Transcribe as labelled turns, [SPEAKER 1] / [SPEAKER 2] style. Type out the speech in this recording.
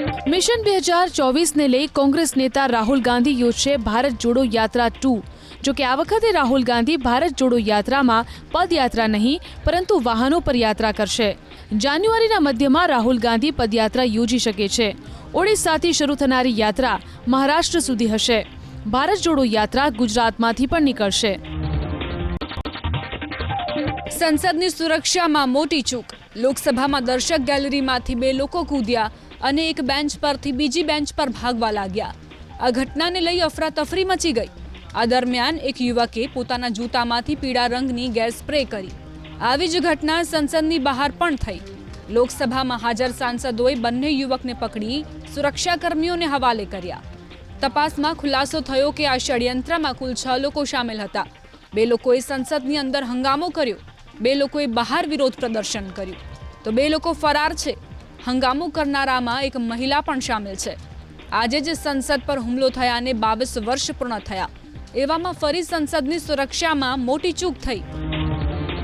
[SPEAKER 1] Mission બે હજાર ચોવીસને લઈ કોંગ્રેસ નેતા રાહુલ ગાંધી યોજશે ભારત જોડો યાત્રા ટુ. જો કે આ વખતે રાહુલ ગાંધી ભારત જોડો યાત્રામાં પદયાત્રા નહીં, પરંતુ વાહનો પર યાત્રા કરશે. જાન્યુઆરીના મધ્યમાં રાહુલ ગાંધી પદયાત્રા યોજી શકે છે. ઓડિશાથી શરૂ થનારી યાત્રા મહારાષ્ટ્ર સુધી હશે. ભારત જોડો યાત્રા ગુજરાતમાંથી પણ નીકળશે.
[SPEAKER 2] સંસદની સુરક્ષામાં મોટી ચૂક. લોકસભામાં દર્શક ગેલેરીમાંથી બે લોકો કૂદ્યા અને એક બેન્ચ પરથી બીજી બેન્ચ પર ભાગવા લાગ્યા. આ ઘટનાને લઈ અફરાતફરી મચી ગઈ. આ દરમિયાન એક યુવકે પોતાના જૂતામાંથી પીળા રંગની ગેસ સ્પ્રે કરી. આવી જ ઘટના સંસદની બહાર પણ થઈ. લોકસભામાં હાજર સાંસદોએ બંને યુવકને પકડી સુરક્ષાકર્મીઓને હવાલે કર્યા. તપાસમાં ખુલાસો થયો કે આ ષડયંત્રમાં કુલ છ લોકો સામેલ હતા. બે લોકોએ સંસદની અંદર હંગામો કર્યો. બે લોકોએ બહાર વિરોધ પ્રદર્શન કર્યું. તો બે લોકો ફરાર છે. હંગામો કરનારામાં એક મહિલા પણ સામેલ છે. આજે જ સંસદ પર હુમલો થયાને બાવીસ વર્ષ પૂર્ણ થયા. એવામાં ફરી સંસદની સુરક્ષામાં મોટી ચૂક થઈ.